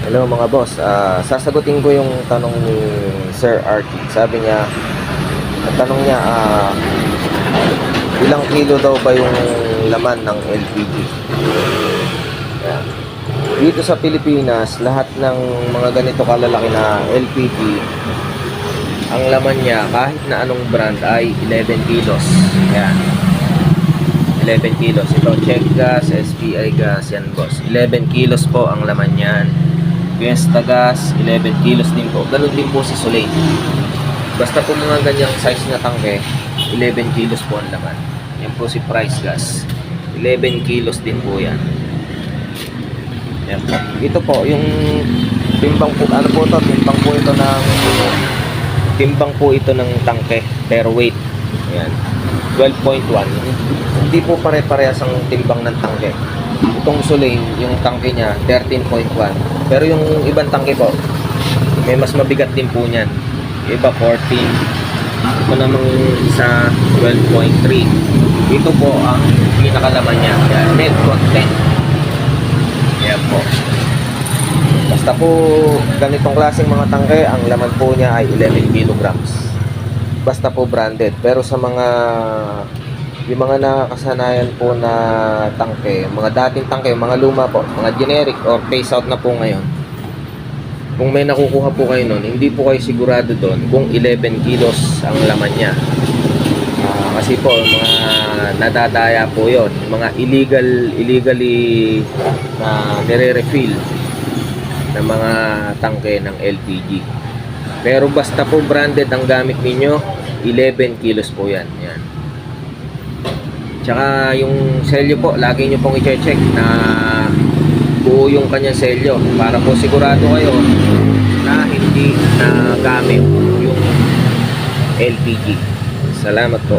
Hello mga boss, Ah, sasagutin ko yung tanong ni Sir Archie. Sabi niya, ang tanong niya, ah, ilang kilo daw ba yung laman ng LPG? Yan. Dito sa Pilipinas, lahat ng mga ganito kalalaki na LPG, ang laman niya kahit na anong brand ay 11 kilos. Yan. 11 kilos. Ito, check gas, SPI gas, yan boss. 11 kilos po ang laman yan. Fiesta gas, 11 kilos din po. Ganun din po si Soleil. Basta po mga ganyang size na tangke, 11 kilos po ang laman. Yan po si Price Gas. 11 kilos din po yan. Yan po. Ito po, yung timbang po, ano po to, timbang po ito ng timbang po ito ng tangke per weight. Ayan. 12.1. Hindi po pare-parehas ang timbang ng tangke. Itong Soleil, yung tangke niya, 13.1. Pero yung ibang tangke po, may mas mabigat din po niyan. Iba 14. Ito namang isa 12.3. Ito po ang pinakalaman niya. Yan, net content. Yan po. Basta po ganitong klaseng mga tangke, ang laman po niya ay 11 kilograms. Basta po branded. Pero sa mga yung mga nakakasanayan po na tangke, mga dating tangke, mga luma po, mga generic or phase out na po ngayon. Kung may nakukuha po kayo nun, hindi po kayo sigurado doon kung 11 kilos ang laman niya. Ah, kasi po, mga nadadaya po yon mga illegal, illegally na nire-refill ng mga tangke ng LPG. Pero basta po branded ang gamit ninyo, 11 kilos po yan. Yan. Tsaka yung selyo po, lagi nyo pong i-check na buo yung kanyang selyo para po sigurado kayo na hindi na gamit yung LPG. Salamat po.